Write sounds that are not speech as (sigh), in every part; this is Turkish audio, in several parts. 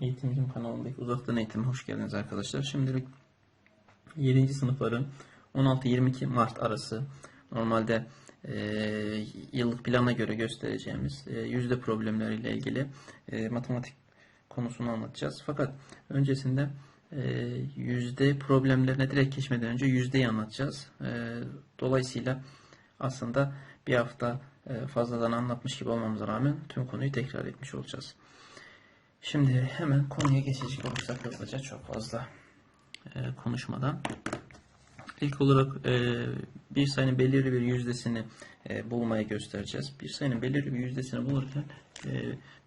Eğitimcim kanalındaki uzaktan eğitime hoş geldiniz arkadaşlar. Şimdilik 7. sınıfların 16-22 Mart arası normalde e, yıllık plana göre göstereceğimiz e, yüzde problemleriyle ilgili e, matematik konusunu anlatacağız. Fakat öncesinde e, yüzde problemlerine direkt geçmeden önce yüzdeyi anlatacağız. E, dolayısıyla aslında bir hafta e, fazladan anlatmış gibi olmamıza rağmen tüm konuyu tekrar etmiş olacağız. Şimdi hemen konuya geçecek olursak hızlıca çok fazla e, konuşmadan. İlk olarak e, bir sayının belirli bir yüzdesini e, bulmaya göstereceğiz. Bir sayının belirli bir yüzdesini bulurken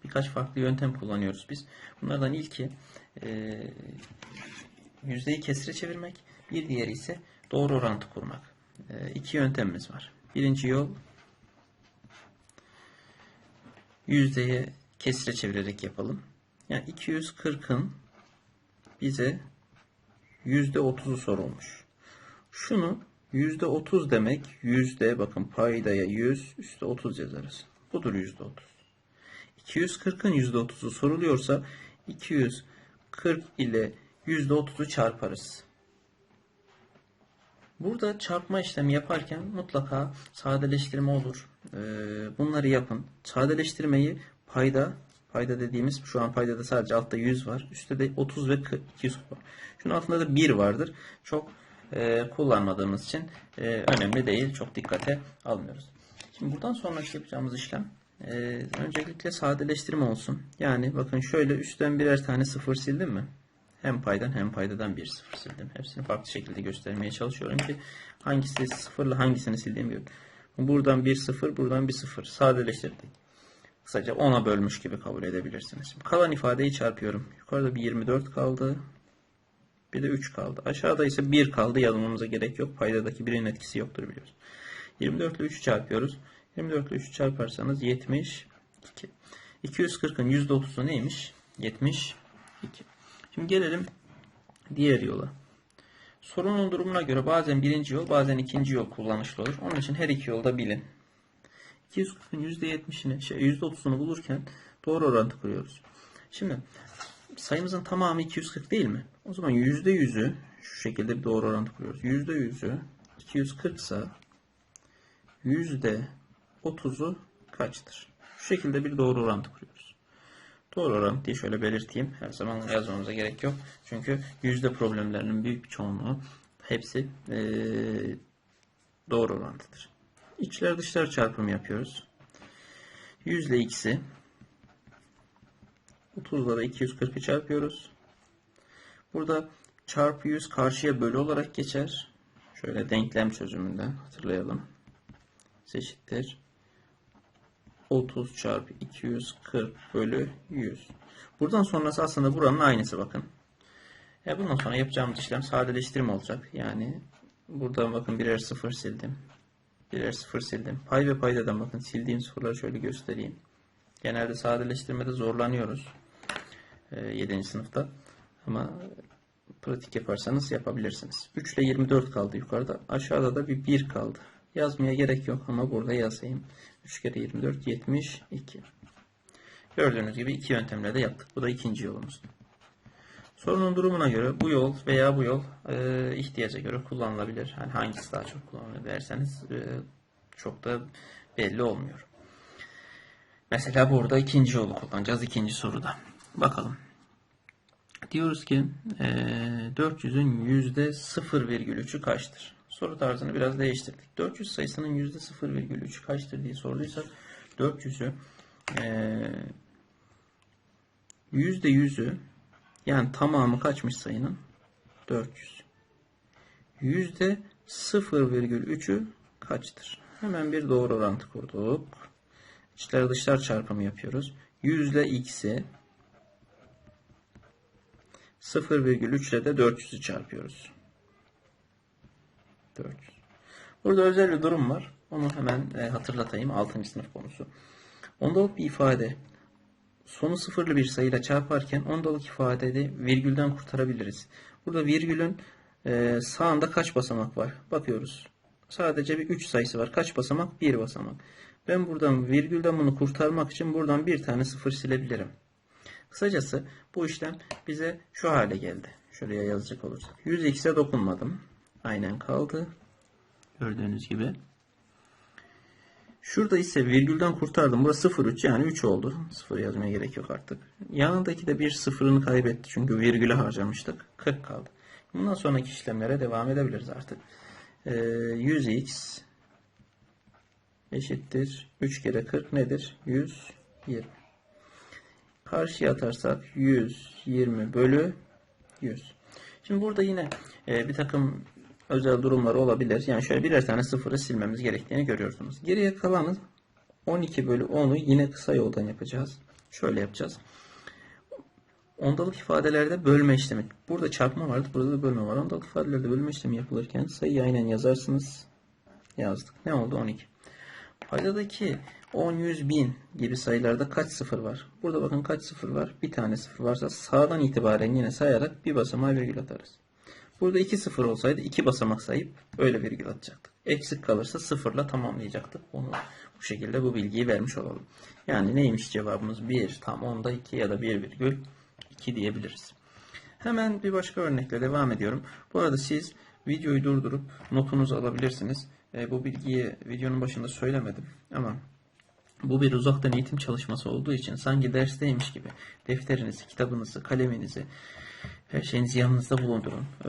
birkaç farklı yöntem kullanıyoruz biz. Bunlardan ilki e, yüzdeyi kesire çevirmek, bir diğeri ise doğru orantı kurmak. E, iki yöntemimiz var. Birinci yol yüzdeye kesire çevirerek yapalım. Yani 240'ın bize %30'u sorulmuş. Şunu %30 demek yüzde bakın paydaya 100 üstte 30 yazarız. Budur %30. 240'ın %30'u soruluyorsa 240 ile %30'u çarparız. Burada çarpma işlemi yaparken mutlaka sadeleştirme olur. Ee, bunları yapın. Sadeleştirmeyi payda payda dediğimiz şu an paydada sadece altta 100 var. Üstte de 30 ve 40, 240 var. Şunun altında da 1 vardır. Çok e, kullanmadığımız için e, önemli değil. Çok dikkate almıyoruz. Şimdi buradan sonraki yapacağımız işlem e, öncelikle sadeleştirme olsun. Yani bakın şöyle üstten birer tane sıfır sildim mi? Hem paydan hem paydadan bir sıfır sildim. Hepsini farklı şekilde göstermeye çalışıyorum ki hangisi sıfırla hangisini sildiğimi görün. Buradan bir sıfır, buradan bir sıfır. Sadeleştirdik. Kısaca 10'a bölmüş gibi kabul edebilirsiniz. Şimdi kalan ifadeyi çarpıyorum. Yukarıda bir 24 kaldı. Bir de 3 kaldı. Aşağıda ise 1 kaldı. Yazmamıza gerek yok. Paydadaki 1'in etkisi yoktur biliyoruz. 24 ile 3'ü çarpıyoruz. 24 ile 3'ü çarparsanız 72. 240'ın %30'u neymiş? 72. Şimdi gelelim diğer yola. Sorunun durumuna göre bazen birinci yol bazen ikinci yol kullanışlı olur. Onun için her iki yolda bilin. 240'ın %70'ini, şey %30'unu bulurken doğru orantı kuruyoruz. Şimdi sayımızın tamamı 240 değil mi? O zaman %100'ü şu şekilde bir doğru orantı kuruyoruz. %100'ü 240 ise %30'u kaçtır? Şu şekilde bir doğru orantı kuruyoruz. Doğru orantıyı şöyle belirteyim. Her zaman yazmamıza gerek yok. Çünkü yüzde problemlerinin büyük bir çoğunluğu hepsi eee, doğru orantıdır. İçler dışlar çarpımı yapıyoruz. 100 ile x'i 30'la da 240'ı çarpıyoruz. Burada çarpı 100 karşıya bölü olarak geçer. Şöyle denklem çözümünden hatırlayalım. Eşittir. 30 çarpı 240 bölü 100. Buradan sonrası aslında buranın aynısı bakın. Ya bundan sonra yapacağımız işlem sadeleştirme olacak. Yani buradan bakın birer sıfır sildim. Birer sıfır sildim. Pay ve paydadan bakın sildiğim sıfırları şöyle göstereyim. Genelde sadeleştirmede zorlanıyoruz. E, 7. sınıfta. Ama pratik yaparsanız yapabilirsiniz. 3 ile 24 kaldı yukarıda. Aşağıda da bir 1 kaldı. Yazmaya gerek yok ama burada yazayım. 3 kere 24 72. Gördüğünüz gibi iki yöntemle de yaptık. Bu da ikinci yolumuz. Sorunun durumuna göre bu yol veya bu yol e, ihtiyaca göre kullanılabilir. Yani hangisi daha çok kullanılır derseniz e, çok da belli olmuyor. Mesela burada ikinci yolu kullanacağız ikinci soruda. Bakalım. Diyoruz ki e, 400'ün yüzde 0,3'ü kaçtır? Soru tarzını biraz değiştirdik. 400 sayısının yüzde 0,3'ü kaçtır diye sorduysak 400'ü e, yüzde 100'ü yani tamamı kaçmış sayının? 400. Yüzde 0,3'ü kaçtır? Hemen bir doğru orantı kurduk. İçler dışlar çarpımı yapıyoruz. 100 ile x'i 0,3 ile de 400'ü çarpıyoruz. 400. Burada özel bir durum var. Onu hemen e, hatırlatayım. 6. sınıf konusu. Ondalık bir ifade sonu sıfırlı bir sayıyla çarparken ondalık ifadede virgülden kurtarabiliriz. Burada virgülün e, sağında kaç basamak var? Bakıyoruz. Sadece bir 3 sayısı var. Kaç basamak? 1 basamak. Ben buradan virgülden bunu kurtarmak için buradan bir tane sıfır silebilirim. Kısacası bu işlem bize şu hale geldi. Şuraya yazacak olursak. 100x'e dokunmadım. Aynen kaldı. Gördüğünüz gibi. Şurada ise virgülden kurtardım. Burası 0,3 yani 3 oldu. 0 yazmaya gerek yok artık. Yanındaki de bir sıfırını kaybetti. Çünkü virgüle harcamıştık. 40 kaldı. Bundan sonraki işlemlere devam edebiliriz artık. Ee, 100x eşittir. 3 kere 40 nedir? 120. Karşıya atarsak 120 bölü 100. Şimdi burada yine e, bir takım özel durumlar olabilir. Yani şöyle birer tane sıfırı silmemiz gerektiğini görüyorsunuz. Geriye kalanı 12 bölü 10'u yine kısa yoldan yapacağız. Şöyle yapacağız. Ondalık ifadelerde bölme işlemi. Burada çarpma vardı. Burada da bölme var. Ondalık ifadelerde bölme işlemi yapılırken sayıyı aynen yazarsınız. Yazdık. Ne oldu? 12. Paydadaki 10, 100, 1000 gibi sayılarda kaç sıfır var? Burada bakın kaç sıfır var? Bir tane sıfır varsa sağdan itibaren yine sayarak bir basamağa virgül atarız. Burada 2 sıfır olsaydı 2 basamak sayıp öyle virgül atacaktık. Eksik kalırsa sıfırla tamamlayacaktık. Onu bu şekilde bu bilgiyi vermiş olalım. Yani neymiş cevabımız? 1 tam onda 2 ya da 1 virgül 2 diyebiliriz. Hemen bir başka örnekle devam ediyorum. Bu arada siz videoyu durdurup notunuzu alabilirsiniz. E, bu bilgiyi videonun başında söylemedim ama bu bir uzaktan eğitim çalışması olduğu için sanki dersteymiş gibi defterinizi, kitabınızı, kaleminizi, her şeyinizi yanınızda bulundurun. Ee,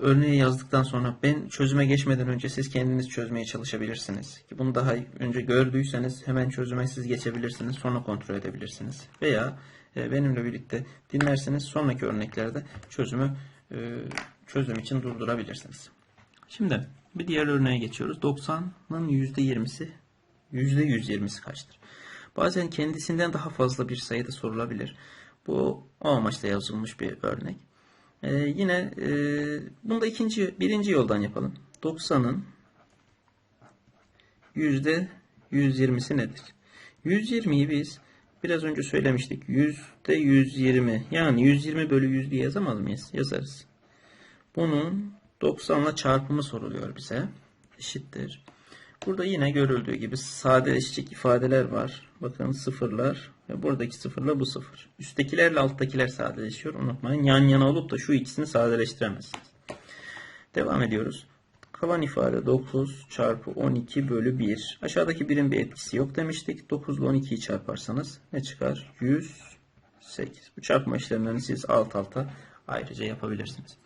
örneği yazdıktan sonra ben çözüme geçmeden önce siz kendiniz çözmeye çalışabilirsiniz. Ki bunu daha önce gördüyseniz hemen çözüme siz geçebilirsiniz. Sonra kontrol edebilirsiniz. Veya e, benimle birlikte dinlersiniz. Sonraki örneklerde çözümü e, çözüm için durdurabilirsiniz. Şimdi bir diğer örneğe geçiyoruz. 90'ın %20'si %120'si kaçtır? Bazen kendisinden daha fazla bir sayıda sorulabilir. Bu o amaçla yazılmış bir örnek. Ee, yine e, bunu da ikinci, birinci yoldan yapalım. 90'ın yüzde 120'si nedir? 120'yi biz biraz önce söylemiştik. Yüzde 120 yani 120 bölü 100 diye yazamaz mıyız? Yazarız. Bunun 90'la çarpımı soruluyor bize. Eşittir. Burada yine görüldüğü gibi sadeleşecek ifadeler var. Bakın sıfırlar ve buradaki sıfırla bu sıfır. Üsttekilerle alttakiler sadeleşiyor. Unutmayın yan yana olup da şu ikisini sadeleştiremezsiniz. Devam ediyoruz. Kalan ifade 9 çarpı 12 bölü 1. Aşağıdaki birin bir etkisi yok demiştik. 9 ile 12'yi çarparsanız ne çıkar? 108. Bu çarpma işlemlerini siz alt alta ayrıca yapabilirsiniz.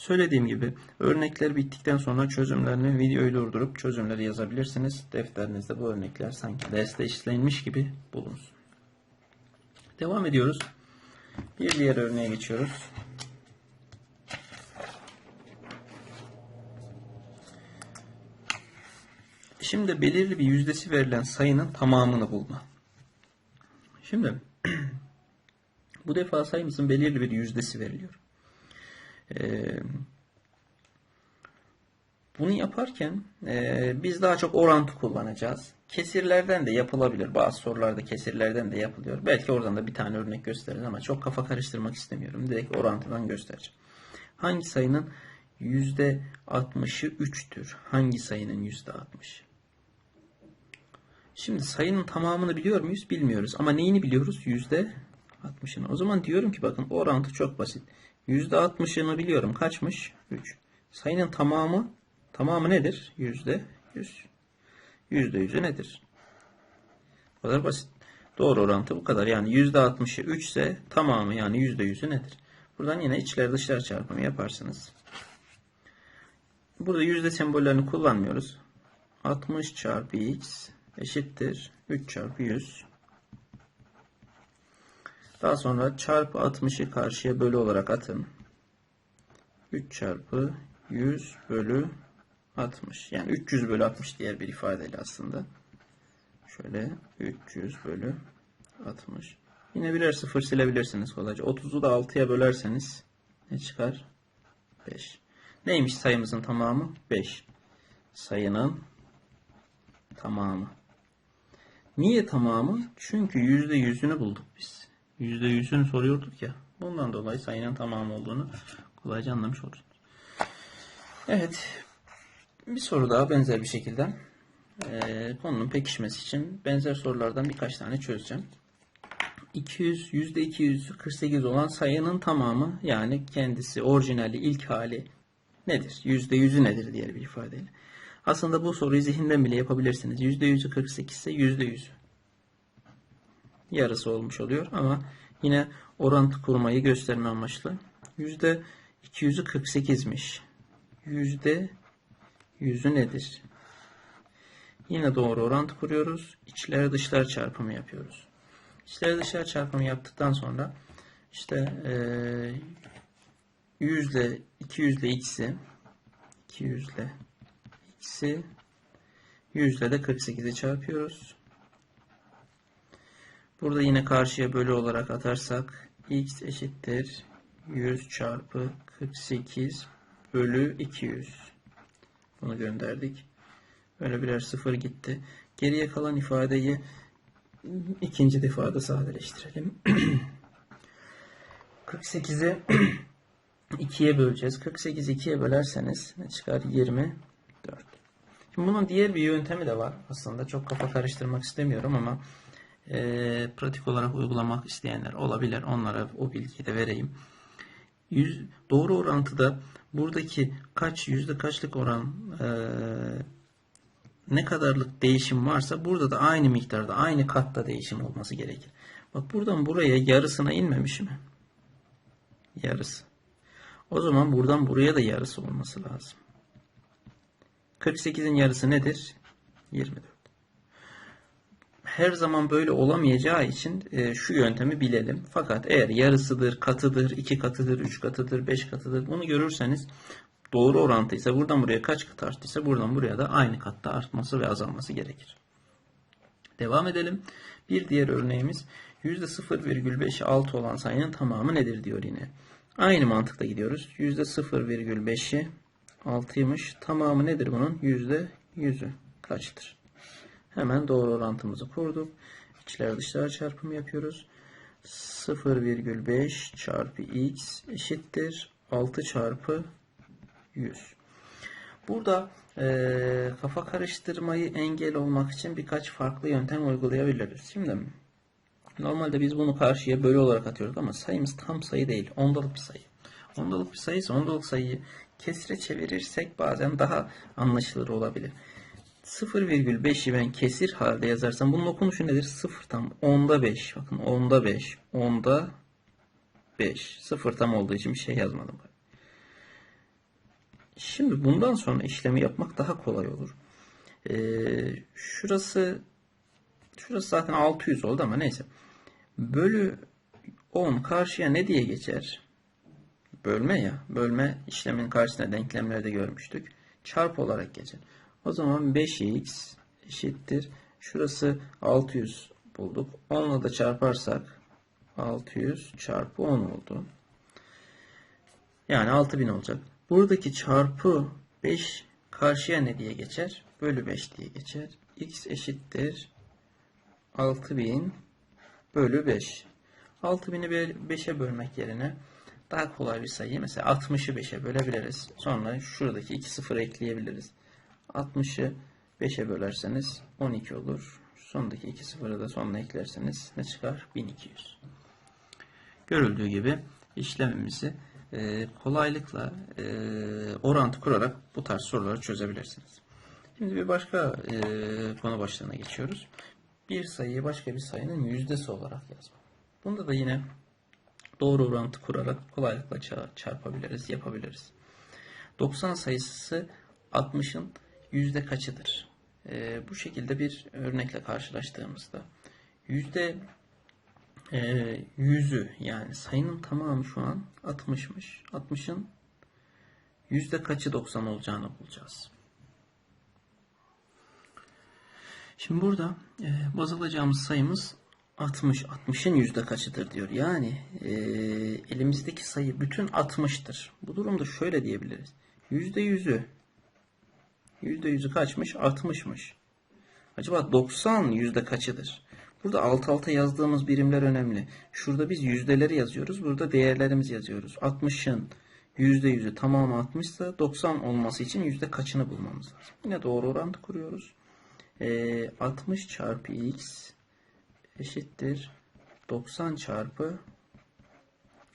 Söylediğim gibi örnekler bittikten sonra çözümlerini videoyu durdurup çözümleri yazabilirsiniz. Defterinizde bu örnekler sanki derste işlenmiş gibi bulunsun. Devam ediyoruz. Bir diğer örneğe geçiyoruz. Şimdi belirli bir yüzdesi verilen sayının tamamını bulma. Şimdi (clears throat) bu defa sayımızın belirli bir yüzdesi veriliyor. Ee, bunu yaparken e, biz daha çok orantı kullanacağız. Kesirlerden de yapılabilir. Bazı sorularda kesirlerden de yapılıyor. Belki oradan da bir tane örnek gösteririz ama çok kafa karıştırmak istemiyorum. Direkt orantıdan göstereceğim. Hangi sayının %60'ı 3'tür? Hangi sayının %60? Şimdi sayının tamamını biliyor muyuz? Bilmiyoruz. Ama neyini biliyoruz? %60'ını. O zaman diyorum ki bakın orantı çok basit. %60'ını biliyorum. Kaçmış? 3. Sayının tamamı tamamı nedir? %100. %100'ü nedir? Bu kadar basit. Doğru orantı bu kadar. Yani %60'ı 3 ise tamamı yani %100'ü nedir? Buradan yine içler dışlar çarpımı yaparsınız. Burada yüzde sembollerini kullanmıyoruz. 60 çarpı x eşittir 3 çarpı 100. Daha sonra çarpı 60'ı karşıya bölü olarak atın. 3 çarpı 100 bölü 60. Yani 300 bölü 60 diğer bir ifadeyle aslında. Şöyle 300 bölü 60. Yine birer sıfır silebilirsiniz kolayca. 30'u da 6'ya bölerseniz ne çıkar? 5. Neymiş sayımızın tamamı? 5. Sayının tamamı. Niye tamamı? Çünkü %100'ünü bulduk biz. %100'ünü soruyorduk ya. Bundan dolayı sayının tamamı olduğunu kolayca anlamış oluruz. Evet. Bir soru daha benzer bir şekilde. Ee, konunun pekişmesi için benzer sorulardan birkaç tane çözeceğim. 200 %200 48 olan sayının tamamı yani kendisi orijinali ilk hali nedir? %100'ü nedir diğer bir ifadeyle. Aslında bu soruyu zihinden bile yapabilirsiniz. %100'ü 48 ise %100'ü yarısı olmuş oluyor ama yine orantı kurmayı gösterme amaçlı. Yüzde 200'ü 48'miş. Yüzde yüzü nedir? Yine doğru orantı kuruyoruz. İçler dışlar çarpımı yapıyoruz. İçler dışlar çarpımı yaptıktan sonra işte eee 100 ile 200 ile x'i 200 ile x'i 100 ile de 48'i çarpıyoruz. Burada yine karşıya bölü olarak atarsak x eşittir 100 çarpı 48 bölü 200. Bunu gönderdik. Böyle birer sıfır gitti. Geriye kalan ifadeyi ikinci defada sadeleştirelim. (clears throat) 48'i 2'ye (clears throat) böleceğiz. 48'i 2'ye bölerseniz ne çıkar? 24. Şimdi bunun diğer bir yöntemi de var. Aslında çok kafa karıştırmak istemiyorum ama e, pratik olarak uygulamak isteyenler olabilir. Onlara o bilgiyi de vereyim. Yüz, doğru orantıda buradaki kaç yüzde kaçlık oran e, ne kadarlık değişim varsa burada da aynı miktarda aynı katta değişim olması gerekir. Bak buradan buraya yarısına inmemiş mi? Yarısı. O zaman buradan buraya da yarısı olması lazım. 48'in yarısı nedir? 24 her zaman böyle olamayacağı için e, şu yöntemi bilelim. Fakat eğer yarısıdır, katıdır, iki katıdır, üç katıdır, beş katıdır bunu görürseniz doğru orantıysa buradan buraya kaç kat arttıysa buradan buraya da aynı katta artması ve azalması gerekir. Devam edelim. Bir diğer örneğimiz %0,56 olan sayının tamamı nedir diyor yine. Aynı mantıkla gidiyoruz. %0,5'i 6'ymış. Tamamı nedir bunun? %100'ü kaçtır? Hemen doğru orantımızı kurduk. İçler dışlar çarpımı yapıyoruz. 0,5 çarpı x eşittir 6 çarpı 100. Burada e, kafa karıştırmayı engel olmak için birkaç farklı yöntem uygulayabiliriz. Şimdi normalde biz bunu karşıya bölü olarak atıyoruz ama sayımız tam sayı değil. Ondalık bir sayı. Ondalık bir sayıysa ondalık sayıyı kesire çevirirsek bazen daha anlaşılır olabilir. 0,5'i ben kesir halde yazarsam bunun okunuşu nedir? 0 tam 10'da 5. Bakın 10'da 5. 10'da 5. 0 tam olduğu için bir şey yazmadım. Şimdi bundan sonra işlemi yapmak daha kolay olur. Ee, şurası şurası zaten 600 oldu ama neyse. Bölü 10 karşıya ne diye geçer? Bölme ya. Bölme işlemin karşısında denklemlerde görmüştük. Çarp olarak geçer. O zaman 5x eşittir. Şurası 600 bulduk. 10'la da çarparsak 600 çarpı 10 oldu. Yani 6000 olacak. Buradaki çarpı 5 karşıya ne diye geçer? Bölü 5 diye geçer. x eşittir 6000 bölü 5. 6000'i 5'e bölmek yerine daha kolay bir sayı. Mesela 60'ı 5'e bölebiliriz. Sonra şuradaki 2 sıfır ekleyebiliriz. 60'ı 5'e bölerseniz 12 olur. Sondaki 2 sıfırı da sonuna eklerseniz ne çıkar? 1200. Görüldüğü gibi işlemimizi e, kolaylıkla e, orantı kurarak bu tarz soruları çözebilirsiniz. Şimdi bir başka e, konu başlığına geçiyoruz. Bir sayıyı başka bir sayının yüzdesi olarak yazma. Bunda da yine doğru orantı kurarak kolaylıkla çarpabiliriz, yapabiliriz. 90 sayısı 60'ın yüzde kaçıdır? E, bu şekilde bir örnekle karşılaştığımızda yüzde e, yüzü yani sayının tamamı şu an 60'mış. 60'ın yüzde kaçı 90 olacağını bulacağız. Şimdi burada e, baz alacağımız sayımız 60. 60'ın yüzde kaçıdır diyor. Yani e, elimizdeki sayı bütün 60'tır. Bu durumda şöyle diyebiliriz. Yüzde yüzü %100'ü kaçmış? 60'mış. Acaba 90 yüzde kaçıdır? Burada alt alta yazdığımız birimler önemli. Şurada biz yüzdeleri yazıyoruz. Burada değerlerimizi yazıyoruz. 60'ın %100'ü tamamı 60 ise 90 olması için yüzde kaçını bulmamız lazım. Yine doğru orantı kuruyoruz. Ee, 60 çarpı x eşittir 90 çarpı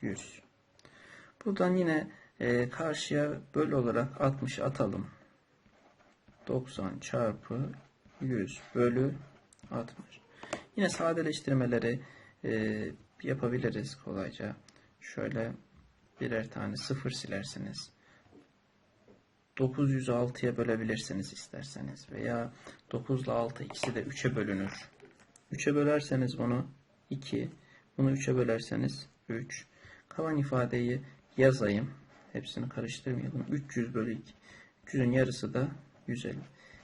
100. Buradan yine e, karşıya böl olarak 60 atalım. 90 çarpı 100 bölü 60. Yine sadeleştirmeleri e, yapabiliriz kolayca. Şöyle birer tane sıfır silersiniz. 906'ya bölebilirsiniz isterseniz. Veya 9 ile 6 ikisi de 3'e bölünür. 3'e bölerseniz bunu 2. Bunu 3'e bölerseniz 3. Kalan ifadeyi yazayım. Hepsini karıştırmayalım. 300 bölü 2. 300'ün yarısı da 150.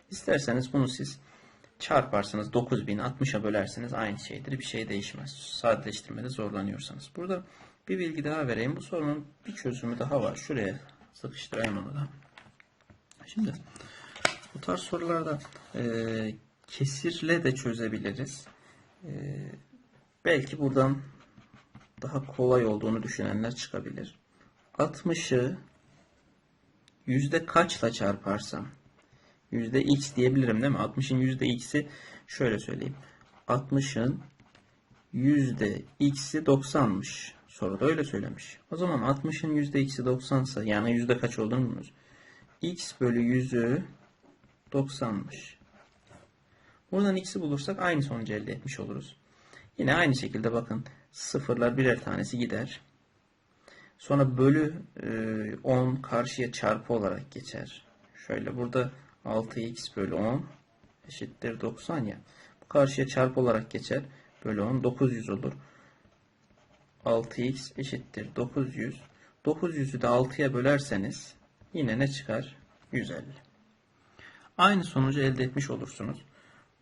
İsterseniz bunu siz çarparsınız 9000 60'a bölerseniz aynı şeydir. Bir şey değişmez. Sadeleştirmede zorlanıyorsanız. Burada bir bilgi daha vereyim. Bu sorunun bir çözümü daha var. Şuraya sıkıştırayım onu da. Şimdi bu tarz sorularda e, kesirle de çözebiliriz. E, belki buradan daha kolay olduğunu düşünenler çıkabilir. 60'ı yüzde kaçla çarparsam yüzde x diyebilirim değil mi? 60'ın yüzde x'i şöyle söyleyeyim. 60'ın yüzde x'i 90'mış. Soruda öyle söylemiş. O zaman 60'ın yüzde x'i 90 ise yani yüzde kaç olduğunu bilmiyoruz. x bölü 100'ü 90'mış. Buradan x'i bulursak aynı sonucu elde etmiş oluruz. Yine aynı şekilde bakın sıfırlar birer tanesi gider. Sonra bölü e, 10 karşıya çarpı olarak geçer. Şöyle burada 6x bölü 10 eşittir 90 ya. Bu karşıya çarpı olarak geçer. Bölü 10 900 olur. 6x eşittir 900. 900'ü de 6'ya bölerseniz yine ne çıkar? 150. Aynı sonucu elde etmiş olursunuz.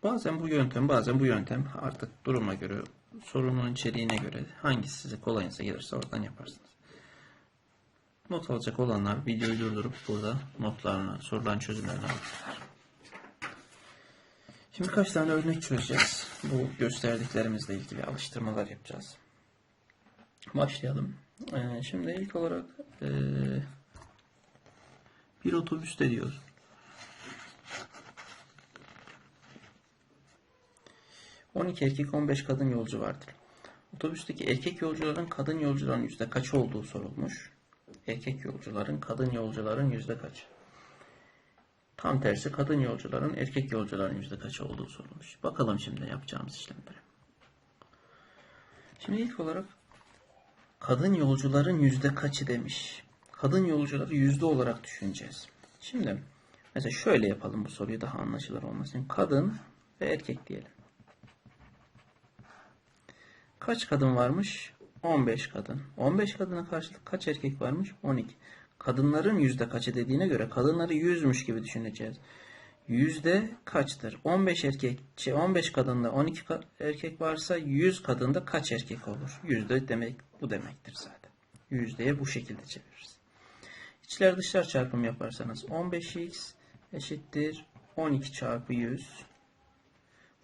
Bazen bu yöntem, bazen bu yöntem artık duruma göre, sorunun içeriğine göre hangisi size kolayınıza gelirse oradan yaparsınız. Not alacak olanlar videoyu durdurup burada notlarını, sorulan çözümlerini alırlar. Şimdi kaç tane örnek çözeceğiz. Bu gösterdiklerimizle ilgili alıştırmalar yapacağız. Başlayalım. Ee, şimdi ilk olarak ee, bir otobüste diyoruz. ...12 erkek 15 kadın yolcu vardır. Otobüsteki erkek yolcuların kadın yolcuların yüzde kaç olduğu sorulmuş. Erkek yolcuların kadın yolcuların yüzde kaç? Tam tersi kadın yolcuların erkek yolcuların yüzde kaç olduğu sorulmuş. Bakalım şimdi yapacağımız işlemlere. Şimdi ilk olarak kadın yolcuların yüzde kaçı demiş. Kadın yolcuları yüzde olarak düşüneceğiz. Şimdi mesela şöyle yapalım bu soruyu daha anlaşılır olmasın. Kadın ve erkek diyelim. Kaç kadın varmış? 15 kadın. 15 kadına karşılık kaç erkek varmış? 12. Kadınların yüzde kaçı dediğine göre kadınları yüzmüş gibi düşüneceğiz. Yüzde kaçtır? 15 erkek, 15 kadında 12 erkek varsa 100 kadında kaç erkek olur? Yüzde demek bu demektir zaten. Yüzdeye bu şekilde çeviririz. İçler dışlar çarpımı yaparsanız 15x eşittir 12 çarpı 100.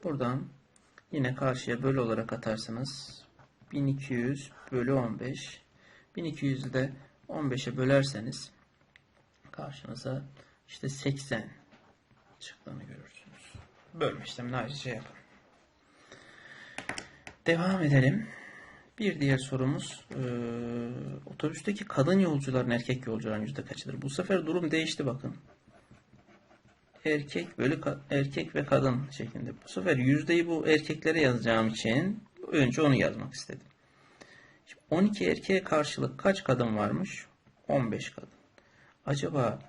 Buradan yine karşıya bölü olarak atarsanız 1200 bölü 15. 1200'ü de 15'e bölerseniz karşınıza işte 80 çıktığını görürsünüz. Bölme işlemini ayrıca yapın. Devam edelim. Bir diğer sorumuz e, otobüsteki kadın yolcuların erkek yolcuların yüzde kaçıdır? Bu sefer durum değişti bakın. Erkek bölü erkek ve kadın şeklinde. Bu sefer yüzdeyi bu erkeklere yazacağım için önce onu yazmak istedim. Şimdi 12 erkeğe karşılık kaç kadın varmış? 15 kadın. Acaba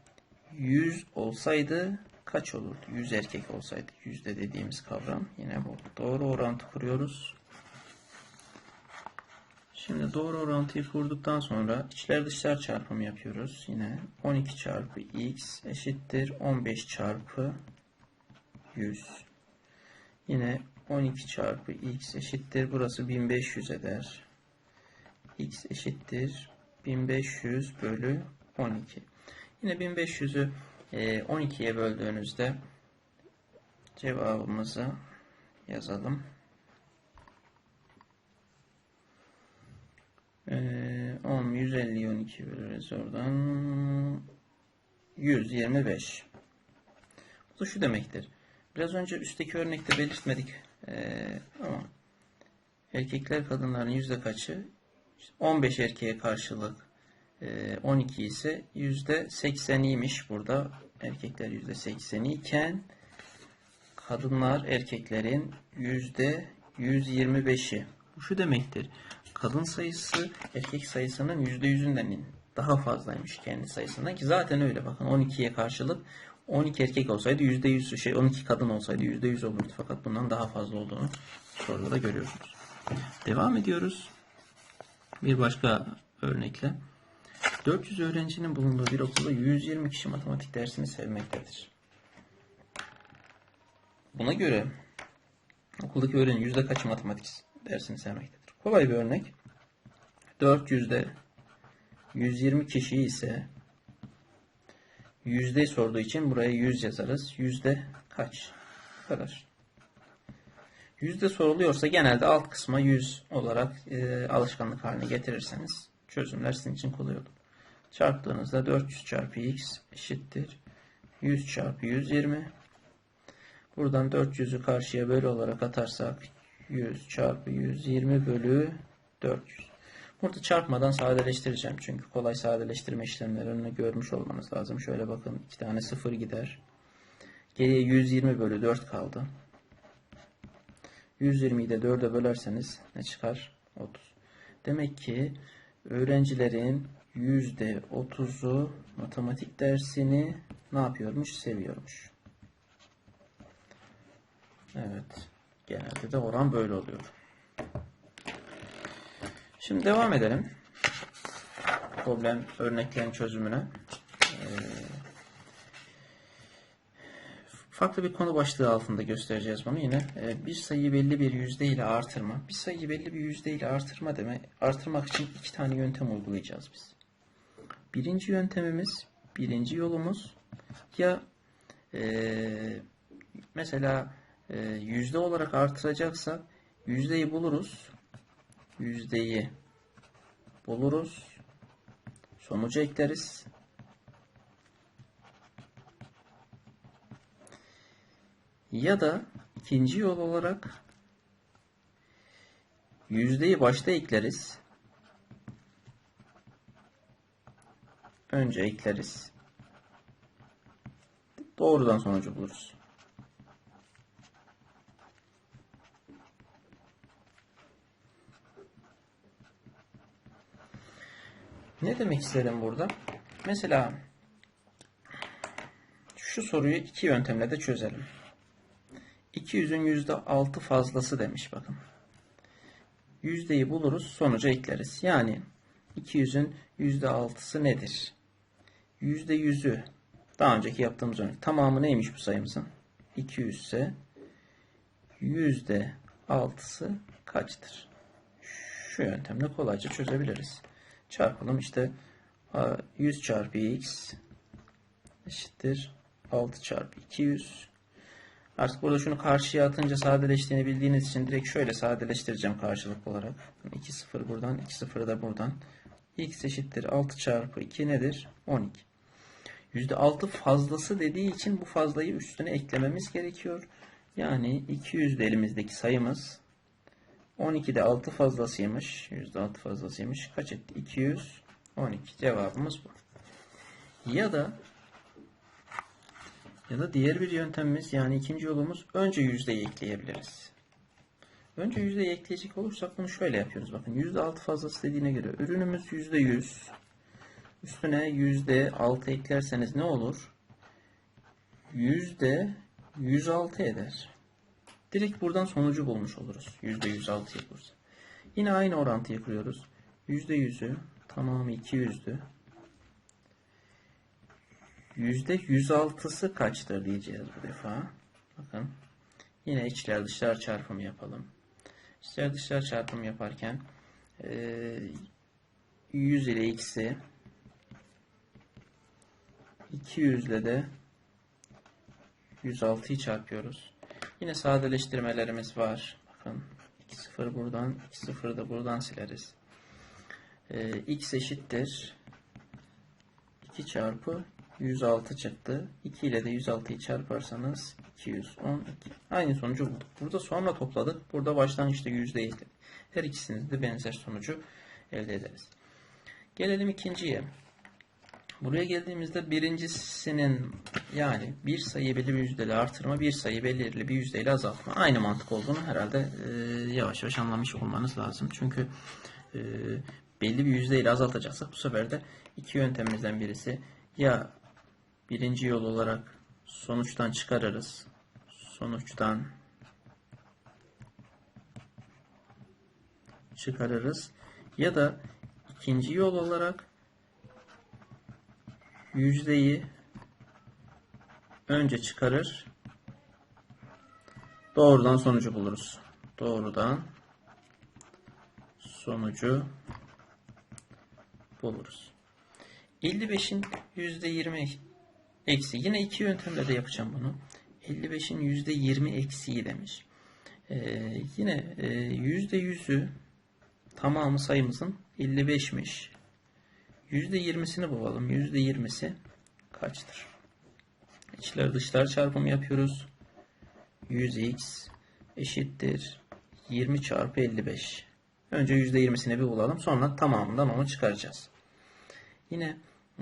100 olsaydı kaç olurdu? 100 erkek olsaydı yüzde dediğimiz kavram yine bu. Doğru orantı kuruyoruz. Şimdi doğru orantıyı kurduktan sonra içler dışlar çarpımı yapıyoruz. Yine 12 çarpı x eşittir 15 çarpı 100. Yine 12 çarpı x eşittir. Burası 1500 eder. x eşittir 1500 bölü 12. Yine 1500'ü 12'ye böldüğünüzde cevabımızı yazalım. Ee, 10, 150, 12 bölürüz oradan. 125. Bu da şu demektir. Biraz önce üstteki örnekte belirtmedik. Ee, ama Erkekler kadınların yüzde kaçı? İşte 15 erkeğe karşılık e, 12 ise yüzde 80'iymiş burada. Erkekler yüzde 80 iken kadınlar erkeklerin yüzde 125'i. Bu şu demektir. Kadın sayısı erkek sayısının yüzde yüzünden daha fazlaymış kendi sayısından ki zaten öyle bakın 12'ye karşılık 12 erkek olsaydı yüzde yüz şey 12 kadın olsaydı yüzde yüz olurdu fakat bundan daha fazla olduğunu soruda da görüyorsunuz. Devam ediyoruz. Bir başka örnekle. 400 öğrencinin bulunduğu bir okulda 120 kişi matematik dersini sevmektedir. Buna göre okuldaki öğrenci yüzde kaçı matematik dersini sevmektedir? Kolay bir örnek. 400'de 120 kişi ise yüzde sorduğu için buraya 100 yazarız. Yüzde kaç? Bu kadar. Yüzde soruluyorsa genelde alt kısma 100 olarak e, alışkanlık haline getirirseniz çözümler sizin için kolay olur. Çarptığınızda 400 çarpı x eşittir 100 çarpı 120. Buradan 400'ü karşıya bölü olarak atarsak 100 çarpı 120 bölü 400. Burada çarpmadan sadeleştireceğim. Çünkü kolay sadeleştirme işlemlerini görmüş olmanız lazım. Şöyle bakın iki tane sıfır gider. Geriye 120 bölü 4 kaldı. 120'yi de 4'e bölerseniz ne çıkar? 30. Demek ki öğrencilerin %30'u matematik dersini ne yapıyormuş? Seviyormuş. Evet. Genelde de oran böyle oluyor. Şimdi devam edelim. Problem örneklerin çözümüne. Ee, farklı bir konu başlığı altında göstereceğiz bunu yine. Ee, bir sayıyı belli bir yüzde ile artırma. Bir sayıyı belli bir yüzde ile artırma demek. Artırmak için iki tane yöntem uygulayacağız biz. Birinci yöntemimiz, birinci yolumuz ya e, mesela e, yüzde olarak artıracaksak yüzdeyi buluruz. Yüzdeyi buluruz. Sonucu ekleriz. Ya da ikinci yol olarak yüzdeyi başta ekleriz. Önce ekleriz. Doğrudan sonucu buluruz. Ne demek istedim burada? Mesela şu soruyu iki yöntemle de çözelim. 200'ün %6 fazlası demiş bakın. Yüzdeyi buluruz sonuca ekleriz. Yani 200'ün %6'sı nedir? %100'ü daha önceki yaptığımız örnek. Tamamı neymiş bu sayımızın? 200 ise %6'sı kaçtır? Şu yöntemle kolayca çözebiliriz. Çarpalım işte 100 çarpı x eşittir 6 çarpı 200 Artık burada şunu karşıya atınca sadeleştiğini bildiğiniz için direkt şöyle sadeleştireceğim karşılık olarak. 2 0 buradan, 2 0 da buradan. x eşittir 6 çarpı 2 nedir? 12. %6 fazlası dediği için bu fazlayı üstüne eklememiz gerekiyor. Yani 200 de elimizdeki sayımız 12'de 6 fazlasıymış. %6 fazlasıymış. Kaç etti? 212. Cevabımız bu. Ya da ya da diğer bir yöntemimiz yani ikinci yolumuz önce yüzdeyi ekleyebiliriz. Önce yüzdeyi ekleyecek olursak bunu şöyle yapıyoruz. Bakın %6 fazlası dediğine göre ürünümüz %100. Üstüne %6 eklerseniz ne olur? %106 eder. Direkt buradan sonucu bulmuş oluruz. %106 yapılırsa. Yine aynı orantıyı kuruyoruz. %100'ü tamamı 200'dü. %106'sı kaçtır diyeceğiz bu defa. Bakın. Yine içler dışlar çarpımı yapalım. İçler dışlar çarpımı yaparken 100 ile x'i 200 ile de 106'yı çarpıyoruz. Yine sadeleştirmelerimiz var. Bakın 2 0 buradan 2 0 da buradan sileriz. x eşittir 2 çarpı 106 çıktı. 2 ile de 106'yı çarparsanız 212. Aynı sonucu bulduk. Burada sonra topladık. Burada başlangıçta yüzde ekledik. Her ikisinde de benzer sonucu elde ederiz. Gelelim ikinciye. Buraya geldiğimizde birincisinin yani bir sayı belli bir yüzdeyle artırma, bir sayı belirli bir yüzdeyle azaltma. Aynı mantık olduğunu herhalde e, yavaş yavaş anlamış olmanız lazım. Çünkü e, belli bir yüzdeyle azaltacaksak bu sefer de iki yöntemimizden birisi ya birinci yol olarak sonuçtan çıkarırız. Sonuçtan çıkarırız. Ya da ikinci yol olarak yüzdeyi önce çıkarır. Doğrudan sonucu buluruz. Doğrudan sonucu buluruz. 55'in %20 eksi. Yine iki yöntemle de yapacağım bunu. 55'in %20 eksiği demiş. Ee, yine e, %100'ü tamamı sayımızın 55'miş. %20'sini bulalım. %20'si kaçtır? İçler dışlar çarpımı yapıyoruz. 100x eşittir 20 çarpı 55. Önce %20'sini bir bulalım. Sonra tamamından onu çıkaracağız. Yine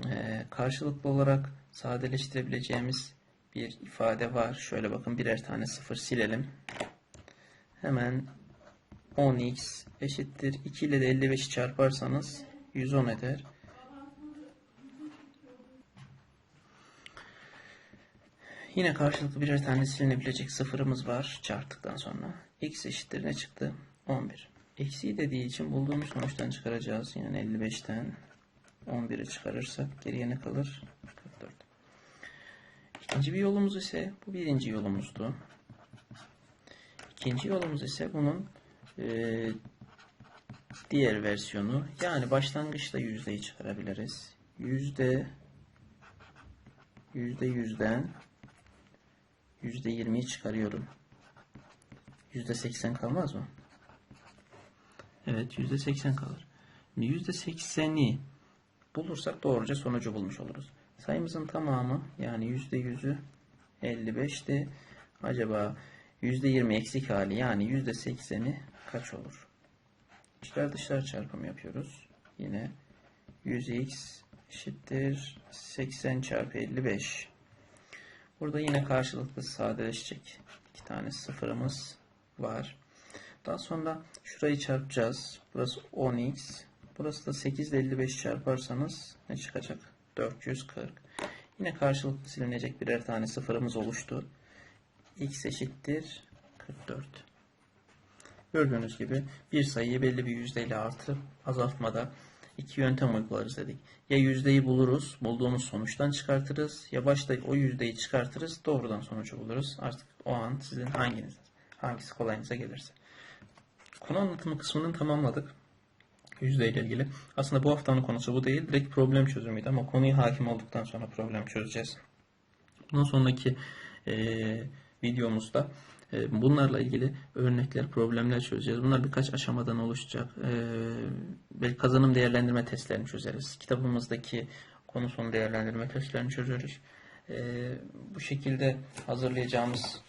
e, karşılıklı olarak sadeleştirebileceğimiz bir ifade var. Şöyle bakın birer tane sıfır silelim. Hemen 10x eşittir. 2 ile de 55'i çarparsanız 110 eder. Yine karşılıklı birer tane silinebilecek sıfırımız var çarptıktan sonra. x eşittir ne çıktı? 11. Eksiği dediği için bulduğumuz sonuçtan çıkaracağız. Yani 55'ten 11'i çıkarırsak geriye ne kalır? 44. İkinci bir yolumuz ise bu birinci yolumuzdu. İkinci yolumuz ise bunun e, diğer versiyonu. Yani başlangıçta yüzdeyi çıkarabiliriz. Yüzde yüzde yüzden yüzde yirmiyi çıkarıyorum. Yüzde seksen kalmaz mı? Evet yüzde seksen kalır. Yüzde sekseni bulursak doğruca sonucu bulmuş oluruz. Sayımızın tamamı yani yüzde yüzü 55'ti. Acaba yüzde yirmi eksik hali yani yüzde sekseni kaç olur? İçler dışlar çarpımı yapıyoruz. Yine 100x eşittir 80 çarpı 55. Burada yine karşılıklı sadeleşecek iki tane sıfırımız var. Daha sonra şurayı çarpacağız. Burası 10x. Burası da 8 ile 55 çarparsanız ne çıkacak? 440. Yine karşılıklı silinecek birer tane sıfırımız oluştu. x eşittir 44. Gördüğünüz gibi bir sayıyı belli bir yüzdeyle artırıp azaltmada iki yöntem uygularız dedik. Ya yüzdeyi buluruz, bulduğumuz sonuçtan çıkartırız ya başta o yüzdeyi çıkartırız, doğrudan sonucu buluruz. Artık o an sizin hanginiz, hangisi kolayınıza gelirse. Konu anlatımı kısmını tamamladık. Yüzdeyle ilgili. Aslında bu haftanın konusu bu değil. Direkt problem çözümüydü ama konuya hakim olduktan sonra problem çözeceğiz. Bundan sonraki e, videomuzda bunlarla ilgili örnekler, problemler çözeceğiz. Bunlar birkaç aşamadan oluşacak. E, belki kazanım değerlendirme testlerini çözeriz. Kitabımızdaki konu sonu değerlendirme testlerini çözeriz. E, bu şekilde hazırlayacağımız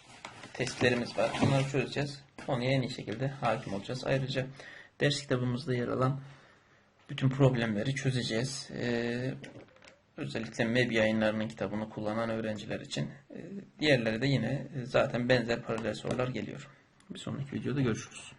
testlerimiz var. Bunları çözeceğiz. Konuya en iyi şekilde hakim olacağız. Ayrıca ders kitabımızda yer alan bütün problemleri çözeceğiz. Özellikle MEB yayınlarının kitabını kullanan öğrenciler için. Ee, diğerleri de yine zaten benzer paralel sorular geliyor. Bir sonraki videoda görüşürüz.